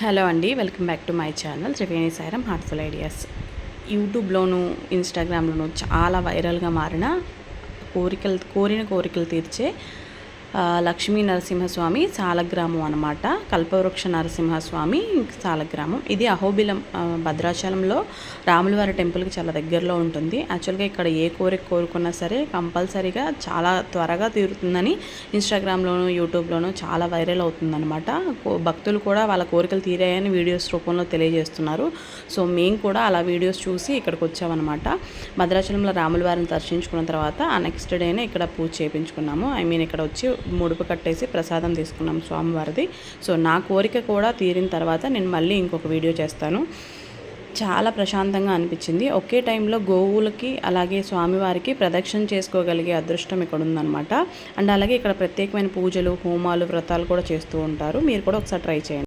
Hello అండి welcome back to my channel Triveni Sairam heartful ideas. యూట్యూబ్లోను ఇన్స్టాగ్రామ్లోను చాలా వైరల్గా మారిన కోరికలు కోరిన కోరికలు తీర్చే లక్ష్మీ నరసింహస్వామి సాలగ్రామం అనమాట కల్పవృక్ష నరసింహస్వామి సాలగ్రామం. ఇది అహోబిలం భద్రాచలంలో రాములవారి టెంపుల్కి చాలా దగ్గరలో ఉంటుంది. యాక్చువల్గా ఇక్కడ ఏ కోరిక కోరుకున్నా సరే కంపల్సరీగా చాలా త్వరగా తీరుతుందని ఇన్స్టాగ్రామ్లోను యూట్యూబ్లోను చాలా వైరల్ అవుతుందన్నమాట. కో- భక్తులు కూడా వాళ్ళ కోరికలు తీరాయని వీడియోస్ రూపంలో తెలియజేస్తున్నారు. సో మేము కూడా అలా వీడియోస్ చూసి ఇక్కడికి వచ్చామన్నమాట. భద్రాచలంలో రాములవారిని దర్శించుకున్న తర్వాత ఆ నెక్స్ట్ డేనే ఇక్కడ పూజ చేయించుకున్నాము ఐ మీన్ ఇక్కడ వచ్చి ముడుపు కట్టేసి ప్రసాదం తీసుకున్నాం స్వామివారిది. సో నా కోరిక కూడా తీరిన తర్వాత నేను మళ్ళీ ఇంకొక వీడియో చేస్తాను. చాలా ప్రశాంతంగా అనిపించింది. ఒకే టైంలో గోవులకి అలాగే స్వామివారికి ప్రదక్షిణ చేసుకోగలిగే అదృష్టం ఇక్కడ ఉందన్నమాట అండ్ అలాగే ఇక్కడ ప్రత్యేకమైన పూజలు హోమాలు వ్రతాలు కూడా చేస్తూ ఉంటారు. మీరు కూడా ఒకసారి ట్రై చేయండి.